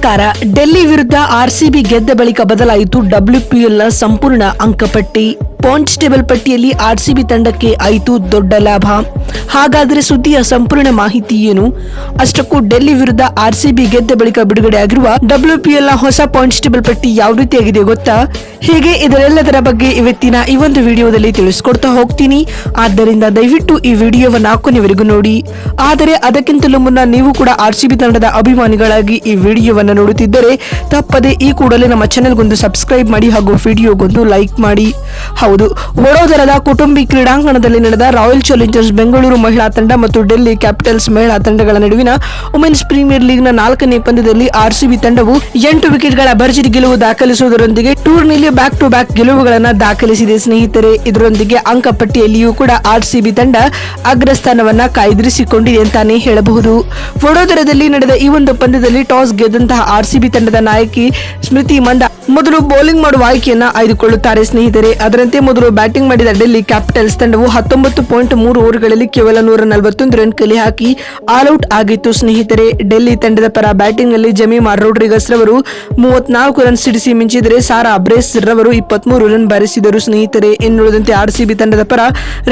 ನಮಸ್ಕಾರ. ಡೆಲ್ಲಿ ವಿರುದ್ಧ ಆರ್ಸಿಬಿ ಗೆದ್ದ ಬಳಿಕ ಬದಲಾಯಿತು ಡಬ್ಲ್ಯೂಪಿಎಲ್ನ ಸಂಪೂರ್ಣ ಅಂಕಪಟ್ಟಿ. ಪಾಯಿಂಟ್ಸ್ ಟೇಬಲ್ ಪಟ್ಟಿಯಲ್ಲಿ ಆರ್ಸಿಬಿ ತಂಡಕ್ಕೆ ಆಯಿತು ದೊಡ್ಡ ಲಾಭ. ಹಾಗಾದರೆ ಸುದ್ದಿಯ ಸಂಪೂರ್ಣ ಮಾಹಿತಿ ಏನು? ಅಷ್ಟಕ್ಕೂ ಡೆಲ್ಲಿ ವಿರುದ್ಧ ಆರ್ಸಿಬಿ ಗೆದ್ದ ಬಳಿಕ ಬಿಡುಗಡೆ ಆಗಿರುವ ಡಬ್ಲ್ಯೂಪಿಎಲ್ನ ಹೊಸ ಪಾಯಿಂಟ್ಸ್ ಟೇಬಲ್ ಪಟ್ಟಿ ಯಾವ ರೀತಿಯಾಗಿದೆ ಗೊತ್ತಾ? ಹೀಗೆ? ಇದರೆಲ್ಲದರ ಬಗ್ಗೆ ಇವತ್ತಿನ ಈ ಒಂದು ವಿಡಿಯೋದಲ್ಲಿ ತಿಳಿಸ್ಕೊಡ್ತಾ ಹೋಗ್ತೀನಿ. ಆದ್ದರಿಂದ ದಯವಿಟ್ಟು ಈ ವಿಡಿಯೋವನ್ನು ಕೊನೆವರೆಗೂ ನೋಡಿ. ಆದರೆ ಅದಕ್ಕಿಂತಲೂ ಮುನ್ನ ನೀವು ಕೂಡ ಆರ್ಸಿಬಿ ತಂಡದ ಅಭಿಮಾನಿಗಳಾಗಿ ಈ ವಿಡಿಯೋವನ್ನು ನೋಡುತ್ತಿದ್ದರೆ ತಪ್ಪದೆ ಈ ಕೂಡಲೇ ನಮ್ಮ ಚಾನೆಲ್ಗೊಂದು ಸಬ್ಸ್ಕ್ರೈಬ್ ಮಾಡಿ ಹಾಗೂ ವಿಡಿಯೋಗೊಂದು ಲೈಕ್ ಮಾಡಿ. ಹೌದು. ವಡೋದರದ ಕುಟುಂಬಿ ಕ್ರೀಡಾಂಗಣದಲ್ಲಿ ನಡೆದ ರಾಯಲ್ ಚಾಲೆಂಜರ್ಸ್ ಬೆಂಗಳೂರು ಮಹಿಳಾ ತಂಡ ಮತ್ತು ಡೆಲ್ಲಿ ಕ್ಯಾಪಿಟಲ್ಸ್ ಮಹಿಳಾ ತಂಡಗಳ ನಡುವಿನ ವುಮೆನ್ಸ್ ಪ್ರೀಮಿಯರ್ ಲೀಗ್ನ ನಾಲ್ಕನೇ ಪಂದ್ಯದಲ್ಲಿ ಆರ್ಸಿಬಿ ತಂಡವು ಎಂಟು ವಿಕೆಟ್ಗಳ ಭರ್ಜರಿ ಗೆಲುವು ದಾಖಲಿಸುವುದರೊಂದಿಗೆ ಟೂರ್ನಿಯಲ್ಲಿ ಬ್ಯಾಕ್ ಟು ಬ್ಯಾಕ್ ಗೆಲುವುಗಳನ್ನು ದಾಖಲಿಸಿದೆ. ಸ್ನೇಹಿತರೆ, ಇದರೊಂದಿಗೆ ಅಂಕಪಟ್ಟಿಯಲ್ಲಿಯೂ ಕೂಡ ಆರ್ಸಿಬಿ ತಂಡ ಅಗ್ರಸ್ಥಾನವನ್ನ ಕಾಯ್ದಿರಿಸಿಕೊಂಡಿದೆ ಅಂತಾನೆ ಹೇಳಬಹುದು. ವಡೋದರದಲ್ಲಿ ನಡೆದ ಈ ಒಂದು ಪಂದ್ಯದಲ್ಲಿ ಟಾಸ್ ಗೆದ್ದಂತಹ ಆರ್ಸಿಬಿ ತಂಡದ ನಾಯಕಿ ಸ್ಮೃತಿ ಮಂದ ಮೊದಲು ಬೌಲಿಂಗ್ ಮಾಡುವ ಆಯ್ಕೆಯನ್ನು ಆಯ್ದುಕೊಳ್ಳುತ್ತಾರೆ. ಸ್ನೇಹಿತರೆ, ಅದರಂತೆ ಮೊದಲು ಬ್ಯಾಟಿಂಗ್ ಮಾಡಿದ ಡೆಲ್ಲಿ ಕ್ಯಾಪಿಟಲ್ಸ್ ತಂಡವು ಹತ್ತೊಂಬತ್ತು ಪಾಯಿಂಟ್ ಮೂರು ಓವರ್ಗಳಲ್ಲಿ ಕೇವಲ ನೂರ ನಲವತ್ತೊಂದು ರನ್ ಕಲೆ ಹಾಕಿ ಆಲ್ಔಟ್ ಆಗಿತ್ತು. ಸ್ನೇಹಿತರೆ, ಡೆಲ್ಲಿ ತಂಡದ ಪರ ಬ್ಯಾಟಿಂಗ್ನಲ್ಲಿ ಜಮೀಮಾ ರೋಡ್ರಿಗಸ್ ರವರು ಮೂವತ್ನಾಲ್ಕು ರನ್ ಸಿಡಿಸಿ ಮಿಂಚಿದರೆ ಸಾರಾ ಅಬ್ರೇಸ್ ರವರು ಇಪ್ಪತ್ಮೂರು ರನ್ ಬಾರಿಸಿದರು. ಸ್ನೇಹಿತರೆ, ಇನ್ನುಳಿದಂತೆ ಆರ್ಸಿಬಿ ತಂಡದ ಪರ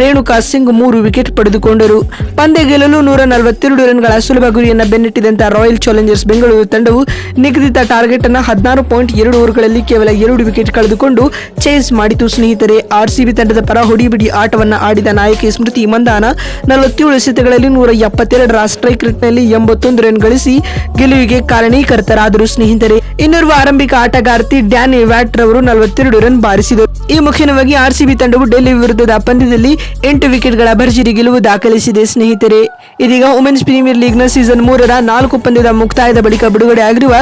ರೇಣುಕಾ ಸಿಂಗ್ ಮೂರು ವಿಕೆಟ್ ಪಡೆದುಕೊಂಡರು. ಪಂದ್ಯ ಗೆಲ್ಲಲು ನೂರ ನಲವತ್ತೆರಡು ರನ್ಗಳ ಸುಲಭ ಗುರಿಯನ್ನು ಬೆನ್ನಟ್ಟಿದಂತ ರಾಯಲ್ ಚಾಲೆಂಜರ್ಸ್ ಬೆಂಗಳೂರು ತಂಡವು ನಿಗದಿತ ಟಾರ್ಗೆಟ್ ಅನ್ನು ಹದಿನಾರು ಪಾಯಿಂಟ್ ಎರಡು ಓವರ್ಗಳಲ್ಲಿ ಕೇವಲ ಎರಡು ವಿಕೆಟ್ ಕಳೆದುಕೊಂಡು ಚೇಸ್ ಮಾಡಿತು. ಸ್ನೇಹಿತರೆ ಆರ್ಸಿಬಿ ತಂಡದ ಪರ ಹೊಡಿಬಿಡಿ ಆಟವನ್ನು ಆಡಿದ ನಾಯಕಿ ಸ್ಮೃತಿ ಮಂದಾನ ನಲವತ್ತೇಳು ಎಸೆತಗಳಲ್ಲಿ ನೂರ ಎಪ್ಪತ್ತೆರಡರ ಸ್ಟ್ರೈಕ್ ರೇಟ್ನಲ್ಲಿ ಎಂಬತ್ತೊಂದು ರನ್ ಗಳಿಸಿ ಗೆಲುವಿಗೆ ಕಾರಣೀಕರ್ತರಾದರು ಸ್ನೇಹಿತರೆ, ಇನ್ನೋರ್ವ ಆರಂಭಿಕ ಆಟಗಾರ್ತಿ ಡ್ಯಾನಿ ವ್ಯಾಟ್ ರವರು ನಲವತ್ತೆರಡು ರನ್ ಬಾರಿಸಿದರು. ಈ ಮುಖ್ಯವಾಗಿ ಆರ್ಸಿಬಿ ತಂಡವು ಡೆಲ್ಲಿ ವಿರುದ್ಧದ ಪಂದ್ಯದಲ್ಲಿ ಎಂಟು ವಿಕೆಟ್ಗಳ ಭರ್ಜರಿ ಗೆಲುವು ದಾಖಲಿಸಿದೆ. ಸ್ನೇಹಿತರೆ, ಇದೀಗ ವುಮೆನ್ಸ್ ಪ್ರೀಮಿಯರ್ ಲೀಗ್ನ ಸೀಸನ್ ಮೂರರ ನಾಲ್ಕು ಪಂದ್ಯದ ಮುಕ್ತಾಯದ ಬಳಿಕ ಬಿಡುಗಡೆ ಆಗಿರುವ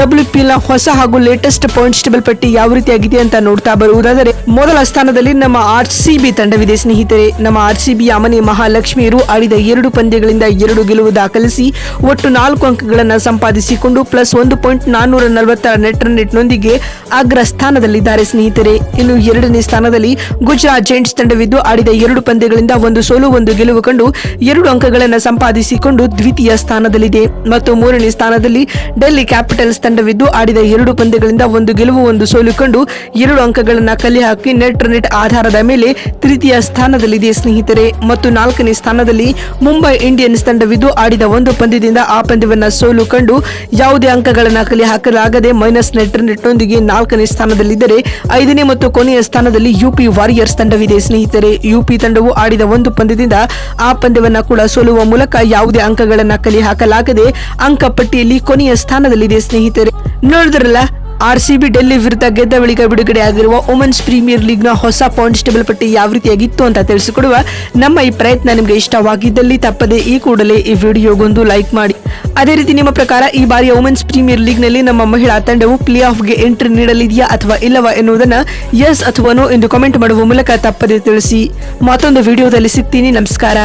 ಡಬ್ಲ್ಯೂಪಿಎಲ್ನ ಹೊಸ ಹಾಗೂ ಲೇಟೆಸ್ಟ್ ಪಾಯಿಂಟ್ಸ್ ಟೇಬಲ್ ಪಟ್ಟಿ ಯಾವ ರೀತಿಯಾಗಿದೆ ಅಂತ ನೋಡ್ತಾ ಬರುವುದಾದರೆ, ಮೊದಲ ಸ್ಥಾನದಲ್ಲಿ ನಮ್ಮ ಆರ್ ಸಿಬಿ ತಂಡವಿದೆ. ಸ್ನೇಹಿತರೆ, ನಮ್ಮ ಆರ್ ಸಿ ಬಿ ಅಮನಿ ಮಹಾಲಕ್ಷ್ಮಿಯರು ಆಡಿದ ಎರಡು ಪಂದ್ಯಗಳಿಂದ ಎರಡು ಗೆಲುವು ದಾಖಲಿಸಿ ಒಟ್ಟು ನಾಲ್ಕು ಅಂಕಗಳನ್ನು ಸಂಪಾದಿಸಿಕೊಂಡು ಪ್ಲಸ್ ಒಂದು ಪಾಯಿಂಟ್ ನಾನ್ನೂರ ನಲವತ್ತರ ನೆಟ್ ರನ್ ಅಗ್ರ ಸ್ಥಾನದಲ್ಲಿದ್ದಾರೆ. ಸ್ನೇಹಿತರೆ, ಇನ್ನು ಎರಡನೇ ಸ್ಥಾನದಲ್ಲಿ ಗುಜರಾತ್ ಜೈಂಟ್ಸ್ ತಂಡವಿದ್ದು ಆಡಿದ ಎರಡು ಪಂದ್ಯಗಳಿಂದ ಒಂದು ಸೋಲು, ಒಂದು ಗೆಲುವು ಕಂಡು ಎರಡು ಅಂಕಗಳನ್ನು ಸಂಪಾದಿಸಿಕೊಂಡು ದ್ವಿತೀಯ ಸ್ಥಾನದಲ್ಲಿದೆ. ಮತ್ತು ಮೂರನೇ ಸ್ಥಾನದಲ್ಲಿ ಡೆಲ್ಲಿ ಕ್ಯಾಪಿಟಲ್ಸ್ ತಂಡವಿದ್ದು ಆಡಿದ ಎರಡು ಪಂದ್ಯಗಳಿಂದ ಒಂದು ಗೆಲುವು, ಒಂದು ಸೋಲು ಕಂಡು ಎರಡು ಅಂಕಗಳನ್ನು ಕಲೆ ಹಾಕಿ ನೆಟ್ ನೆಟ್ ಆಧಾರದ ಮೇಲೆ ತೃತೀಯ ಸ್ಥಾನದಲ್ಲಿದೆ ಸ್ನೇಹಿತರೆ. ಮತ್ತು ನಾಲ್ಕನೇ ಸ್ಥಾನದಲ್ಲಿ ಮುಂಬೈ ಇಂಡಿಯನ್ಸ್ ತಂಡವಿದ್ದು ಆಡಿದ ಒಂದು ಪಂದ್ಯದಿಂದ ಆ ಪಂದ್ಯವನ್ನು ಸೋಲು ಕಂಡು ಯಾವುದೇ ಅಂಕಗಳನ್ನು ಕಲೆ ಹಾಕಲಾಗದೆ ಮೈನಸ್ ನೆಟ್ ನೆಟ್ನೊಂದಿಗೆ ನಾಲ್ಕನೇ ಸ್ಥಾನದಲ್ಲಿದ್ದರೆ ಐದನೇ ಮತ್ತು ಕೊನೆಯ ಸ್ಥಾನದಲ್ಲಿ ಯುಪಿ ವಾರಿಯರ್ಸ್ ತಂಡವಿದೆ ಸ್ನೇಹಿತರೆ. ಯುಪಿ ತಂಡವು ಆಡಿದ ಒಂದು ಪಂದ್ಯದಿಂದ ಆ ಪಂದ್ಯವನ್ನು ಕೂಡ ಸೋಲುವ ಮೂಲಕ ಯಾವುದೇ ಅಂಕಗಳನ್ನು ಕಲೆ ಹಾಕಲಾಗದೆ ಅಂಕ ಪಟ್ಟಿಯಲ್ಲಿ ಕೊನೆಯ ಸ್ಥಾನದಲ್ಲಿದೆ ಸ್ನೇಹಿತರೆ. ನೋಡಿದ್ರಲ್ಲ ಆರ್ ಸಿ ಬಿ ಡೆಲ್ಲಿ ವಿರುದ್ಧ ಗೆದ್ದ ಬಳಿಕ ಬಿಡುಗಡೆ ಆಗಿರುವ ವುಮೆನ್ಸ್ ಪ್ರೀಮಿಯರ್ ಲೀಗ್ನ ಹೊಸ ಪಾಯಿಂಟ್ಸ್ ಟೇಬಲ್ ಪಟ್ಟಿ ಯಾವ ರೀತಿಯಾಗಿತ್ತು ಅಂತ ತಿಳಿಸಿಕೊಡುವ ನಮ್ಮ ಈ ಪ್ರಯತ್ನ ನಿಮಗೆ ಇಷ್ಟವಾಗಿದ್ದಲ್ಲಿ ತಪ್ಪದೆ ಈ ಕೂಡಲೇ ಈ ವಿಡಿಯೋಗೊಂದು ಲೈಕ್ ಮಾಡಿ. ಅದೇ ರೀತಿ ನಿಮ್ಮ ಪ್ರಕಾರ ಈ ಬಾರಿಯ ವುಮೆನ್ಸ್ ಪ್ರೀಮಿಯರ್ ಲೀಗ್ನಲ್ಲಿ ನಮ್ಮ ಮಹಿಳಾ ತಂಡವು ಪ್ಲೇ ಆಫ್ಗೆ ಎಂಟ್ರಿ ನೀಡಲಿದೆಯಾ ಅಥವಾ ಇಲ್ಲವ ಎನ್ನುವುದನ್ನು ಎಸ್ ಅಥವಾ ನೋ ಎಂದು ಕಮೆಂಟ್ ಮಾಡುವ ಮೂಲಕ ತಪ್ಪದೆ ತಿಳಿಸಿ. ಮತ್ತೊಂದು ವಿಡಿಯೋದಲ್ಲಿ ಸಿಗ್ತೀನಿ. ನಮಸ್ಕಾರ.